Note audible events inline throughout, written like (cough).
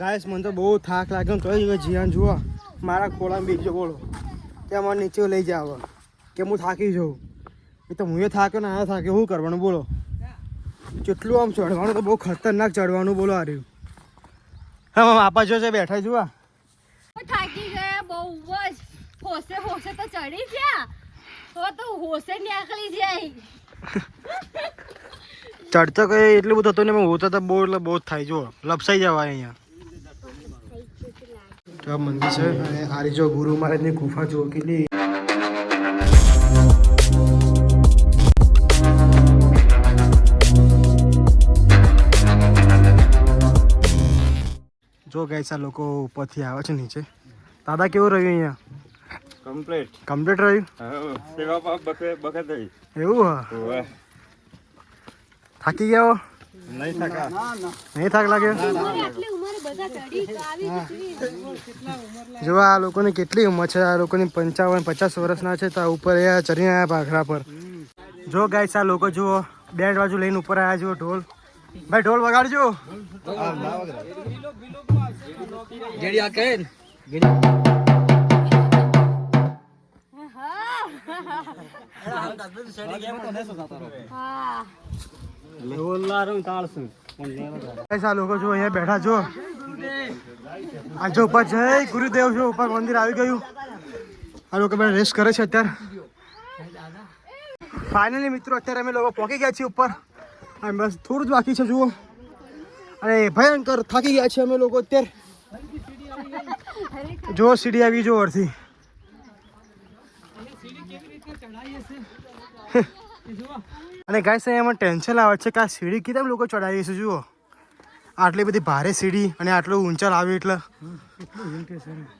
Guys મને તો બહુ થાક લાગ્યો તો તોય જીયાન જુઓ. મારા ખોળામાં બીજો બોલો. કે મને નીચે લઈ જાવ કે હું થાકી જાઉં. એ તો હું એ થાક્યો ને આ થાક્યો શું કરવાનું બોલો. કેટલું આમ ચડવાનું તો બહુ ખતરનાક ચડવાનું બોલો આ રહ્યું. હા મામા આપા જો છે બેઠા જુઓ. થાકી ગયા બહુ જ. હોશે હોશે તો ચડી ગયા. હવે તો હોશે નીકળી જાય. ચડતો કઈ એટલું બધું હતું ને હોતો તો બહુ એટલે બહુ જ થાય જુઓ. લપસાઈ જવાય અહીંયા. તો આ મંદિર છે અને આ જો ગુરુ મહારાજની ગુફા જુઓ કેટલી જો ગઈસા લોકો ઉપરથી આવે છે નીચે. દાદા કેવું રહ્યું અહીંયા? કમ્પ્લીટ કમ્પ્લીટ રહ્યું? સેવા બખે બકે થઈ. એવું હા? થાકી ગયા હો? નહીં થકા નહીં થાક લાગે? આટલી ઉંમરે બધા ચડી તો આવી નીકળી જો આ લોકોની કેટલી ઉંમર છે આ લોકોની પંચાવન પચાસ વર્ષના છે તો ઉપર એ ચડી આવ્યા ભાખરા પર. જો ગાઈસ આ લોકો જુઓ બેન્ડ બાજુ લઈને ઉપર આવ્યા જુઓ ઢોલ. ભાઈ ઢોલ વગાડજો. હા. આ લોકો જો અહીંયા બેઠા જો આ જો ઉપર જય ગુરુદેવ જો ઉપર મંદિર આવી ગયું. આ લોકો બધા રેસ્ટ કરે છે અત્યારે. ફાઇનલી મિત્રો અત્યારે અમે લોકો પહોંચી ગયા છીએ ઉપર. અને બસ થોડું જ બાકી છે જુઓ. અને ભયંકર થાકી ગયા છીએ અમે લોકો અત્યારે. જો સીડી આવી જો અરથી (laughs) અને ગાય સાહેબ એમાં ટેન્શન આવે છે કે આ સીડી કેમ લોકો ચડાવી છે, જુઓ. આટલી બધી ભારે સીડી અને આટલું ઊંચા આવ્યું એટલે.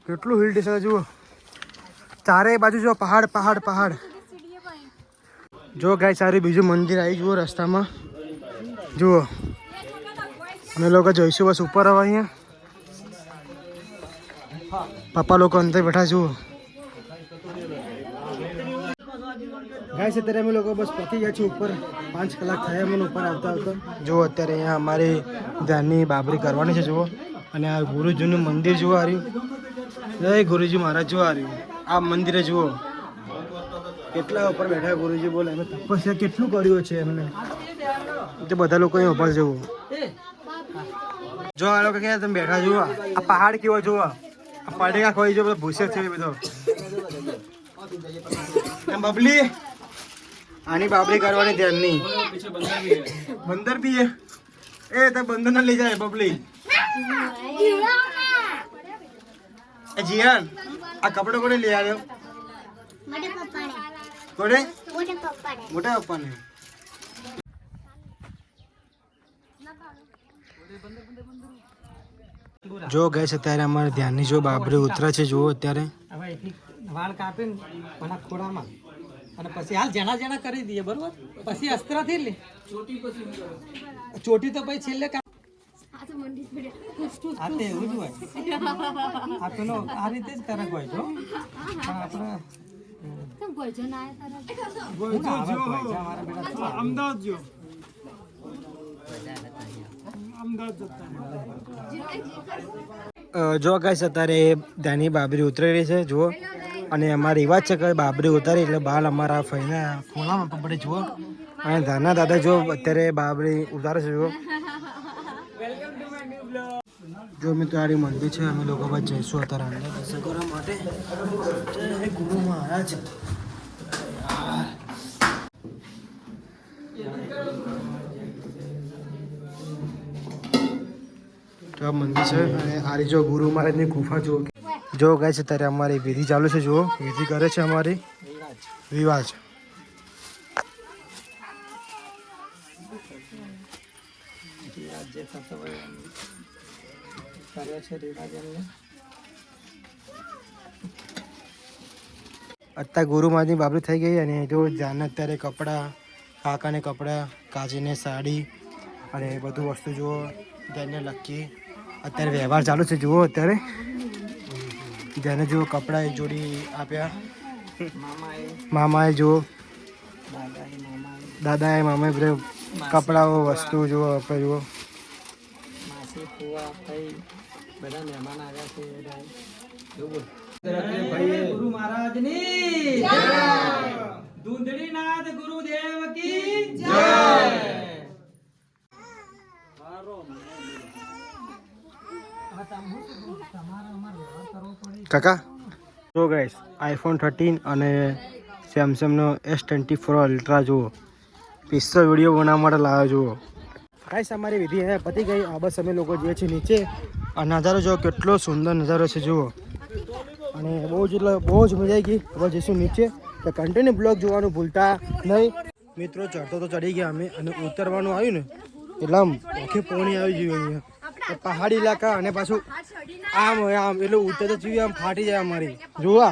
કેટલું હિલ સ્ટેશન જુઓ. ચારે બાજુ જો પહાડ પહાડ પહાડ. જો ગાય સારું બીજું મંદિર આવી જુઓ રસ્તામાં. જુઓ. અમે લોકો જઈશું બસ ઉપર હવે અહીંયા. પપ્પા લોકો અંદર બેઠા, જુઓ. ગાય અત્યારે અમે લોકો બસ પહોંચી ગયા છીએ ઉપર. પાંચ કલાક થયા મને ઉપર આવતા આવતા. જુઓ, અત્યારે અહીંયા અમારી ધ્યાનની બાબરી કરવાની છે, જુઓ. અને આ ગુરુજીનું મંદિર જુઓ આવ્યું જય ગુરુજી મહારાજ, જુઓ આવ્યું આ મંદિરે જુઓ. કેટલા ઉપર બેઠા ગુરુજી બોલે, અમે તપસ્યા કેટલું કર્યું છે એમને. તે બધા લોકો અહીં ઉપર જવું જો આ લોકો ક્યાં તમે બેઠા, જુઓ. આ પહાડ કેવો, જુઓ. આ પાડેકા ખોઈ જો બધો ભૂસે છે, બધો. બબલી. આની બાબરી કરવાની ધ્યાનની બંદર બી એ તો બંદર ના લઈ જાય બબલી. જીયાન, આ કપડો કોને લઈ આવ્યો? કોને મોટા પપ્પાને. જો ગઈ છે અત્યારે અમારે ધ્યાનની જો બાબરી ઉતરે છે, જુઓ અત્યારે. વાળ કાપીને ખોડામાં અને પછી હાલ જેણા જેણા કરી દઈએ બરોબર? પછી અસ્ત્રથી લે. ચોટી તો પછી છેલ્લે તો મંડી પડ્યા આ તો એવું જ હોય. આ પેલો આ રીતે જ કરક હોય છો આપણે અમદાવાદ જો. અ, જો ગાઈસ અત્યારે ધાની બાબરી ઉતરી રહી છે જુઓ. અને અમારી રિવાજ છે કે બાબરી ઉતારી એટલે બાલ અમારા ફઈના ખોલામાં પકડે જુઓ. અને ધાના દાદા જો અત્યારે બાબરી ઉતારે છે, જુઓ. જો મિત્રો આડી મંદિર છે. અમે લોકો બસ જઈશું અત્યારે અંદર દર્શન કરવા માટે. ગુરુ મહારાજ. મંદિર છે અને આ જો ગુરુ મહારાજની ગુફા, જુઓ. જો ગાય છે ત્યારે અમારી વિધિ ચાલુ છે, જુઓ. વિધિ કરે છે અમારી. એમને અત્યારે ગુરુ મહારાજની બાબરી થઈ ગઈ અને જો જાને અત્યારે કપડાં, કાકાને કપડાં કાચીને સાડી અને બધું વસ્તુ જુઓ તેને લખી. અત્યારે વ્યવહાર ચાલુ છે, જુઓ અત્યારે. જેને જો કપડાં એક જોડી આપ્યા. મામાએ. જુઓ દાદાએ મામાએ. બધે કપડાઓ વસ્તુ જુઓ આપણે જુઓ. માસી ફુવા ભાઈ બધા મહેમાન આવ્યા છે એટલે એવું બોલ. ગુરુ મહારાજની. દૂધડીનાથ ગુરુદેવ કી જય. કાકા? જો ગાઈસ આઈફોન થર્ટીન અને સેમસંગનો એસ ટ્વેન્ટી ફોર અલ્ટ્રા જુઓ. પિસ્તોલ વીડિયો બનાવવા માટે લાવ્યો જુઓ. ગાઈસ અમારી વિધિ અહીંયા પતી ગઈ. આ બસ અમે લોકો જે છે નીચે. આ નજારો જો કેટલો સુંદર નજારો છે, જુઓ. અને બહુ જ એટલે બહુ જ મજા આવી ગઈ. હવે જઈશું નીચે. તો કન્ટિન્યુ બ્લોગ જોવાનું ભૂલતા નહીં. મિત્રો, ચડતો તો ચડી ગયા અમે અને ઉતરવાનું આવ્યું ને. એટલે આમ આખી પોણી આવી ગયું અહીંયા. પહાડી ઇલાકા અને પાછું આમ હોય આમ એટલે ઉતરતો જીવી આમ ફાટી જાય અમારી. જુઓ.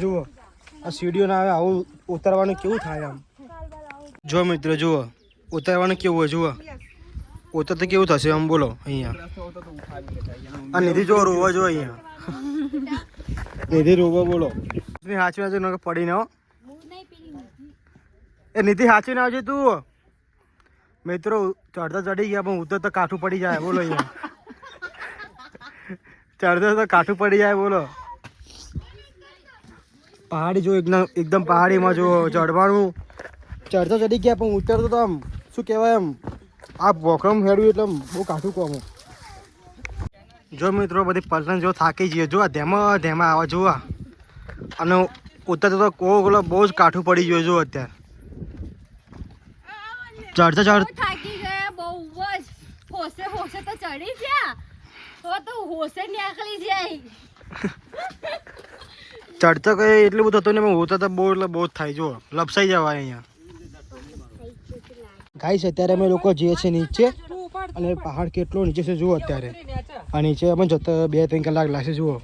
જુઓ. આ સીડીઓ ના આવે આવું ઉતરવાનું કેવું થાય આમ? જો મિત્રો જુઓ. ઉતરવાનું કેવું હોય જુઓ. ઉતરતો કેવું થશે આમ બોલો અહીંયા. આ નિધિ જો રોવો જો અહીંયા. નિધિ રોવો બોલો. સાચી આવજો પડીને એ નિધિ સાચી ના આવજે તું. મિત્રો ચડતા ચડી ગયા, પણ ઉતર તો કાઠું પડી જાય, બોલો અહીંયા ચડતો તો કાઠું પડી જાય, બોલો. પહાડી જો, એકદમ એકદમ પહાડીમાં જો ચડવાનું. ચડતો ચડી ગયા, પણ ઉતરતો તો આમ, શું કહેવાય એમ આ વોકરમ હેડ્યું એટલે બહુ કાઠું કોમ જો મિત્રો, બધી પલટન જો થાકી જઈએ જો ધેમા, ધેમાં આવે જોવા અને ઉતરતો તો કો બહુ જ કાઠું પડી ગયું જો અત્યારે. ચડતા ચડ થાકી ગયા બહુ જ. હોસે હોસે તો ચડી ગયા. તો તો હોસે નીકળી જાય. ચડતો કઈ એટલું બધું હતું ને હોતા તો બહુ એટલે બહુ જ થાય. જો લપસાઈ જવાય અહીંયા. ગાઈસ અત્યારે અમે લોકો જઈએ છીએ નીચે અને પહાડ કેટલો નીચે છે જુઓ અત્યારે. આ નીચે અમે જતા બે ત્રણ કલાક લાગશે જુઓ.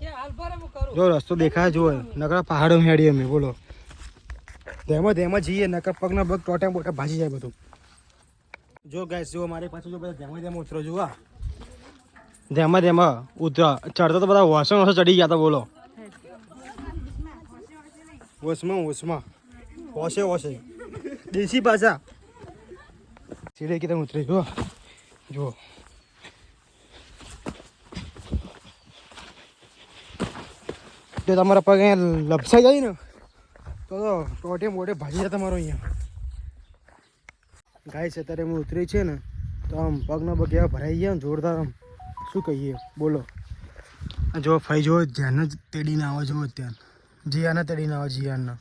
કે હાલ ભરે હું કરું. જો રસ્તો દેખાય જુઓ. નકરા પહાડો હેડીએ અમે બોલો. ધેમાં ધેમાં જઈએ, નકર પગના પગ ટોટા બોટા ભાજી જાય બધું. જો ગાઈસ જો મારી પાસે જો બધા ધેમાં ધેમાં ઉતરો, જુઓ. ધેમાં ધેમાં ઉતરો. ચડતો તો બધા વાસણ વસણ ચડી ગયા હતા બોલો. વસમાં વસમાં હોશે હોશે. દેશી ભાષા. સીડે કીધા ઉતરી, જુઓ. જુઓ. જો તમારા પગ અહીંયા લપસાઈ જાય ને તો ટોટે મોટે ભાજી જાય તમારો અહીંયા. ગાય છે અત્યારે હું ઉતરી છે ને, તો આમ પગના પગ ભરાઈ ગયા જોરદાર આમ. શું કહીએ? બોલો. જો ફાઈ જો ધ્યાન જ તેડીને આવે જો ત્યાં જીયાના તેડીને આવે, જીયાના.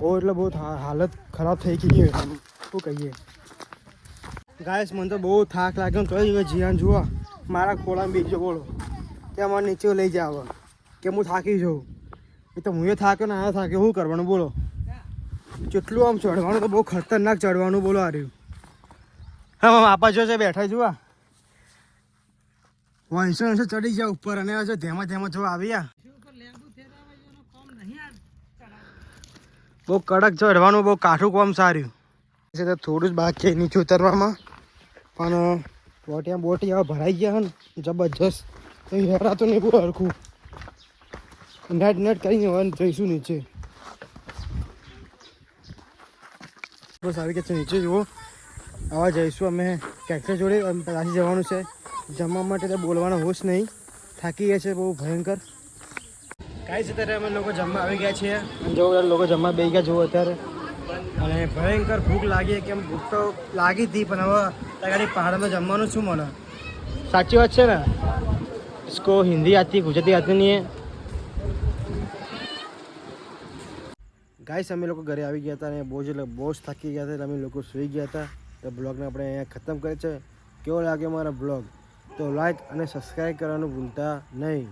ઓ, એટલે બહુ હાલત ખરાબ થઈ ગઈ શું કહીએ? ગાયસ મને તો બહુ થાક લાગ્યો તો જીયાન જુઓ મારા ખોળામાં બીજો બોલો. ત્યાં મને નીચે લઈ જાવ કે હું થાકી જાઉં? એ તો હું એ થાક્યો ને આ થાક્યો શું કરવાનું બોલો? કેટલું આમ ચડવાનું તો બહુ ખતરનાક ચડવાનું બોલો આ રહ્યું. હા બાપા જો છે, બેઠા જુઓ વંશો વંશો ચડી ગયા ઉપર અને જો ધેમાં ધેમાં જો આવ્યા બહુ કડક ચડવાનું, બહુ કાઠું કોમ સારું છે તો થોડું જ બાકી છે નીચે ઉતરવામાં. પણ બોટિયા બોટી હવે ભરાઈ ગયા ને, જબરજસ્ત. હેરાતું નહીં બહુ હરખું. નાટ નાટ કરીને વાન જઈશું નીચે? બસ આવી ગયા છે નીચે, જુઓ. આવા જઈશું અમે. ટ્રેક્ટર જોડે પાછી જવાનું છે. જમવા માટે તો બોલવાનો હોશ નહીં. થાકી ગયા છે બહુ ભયંકર. કાંઈ છે ત્યારે અમે લોકો જમવા આવી ગયા છીએ. અને જો લોકો જમવા બે ગયા, જુઓ અત્યારે. અને ભયંકર ભૂખ લાગી. કેમ ભૂખ તો લાગી હતી, પણ હવે ત્યાં પહાડમાં જમવાનું શું મને. સાચી વાત છે ને? ઇસકો હિન્દી આતી, ગુજરાતી આતી નહીં ગાઈસ અમે લોકો ઘરે આવી ગયા હતા અને બહુ જ એટલે બહુ જ થાકી ગયા હતા એટલે અમે લોકો સૂઈ ગયા હતા. તો બ્લોગને આપણે અહીંયા ખતમ કરે છે કેવો લાગ્યો મારો બ્લોગ? તો લાઈક અને સબસ્ક્રાઈબ કરવાનું ભૂલતા નહીં.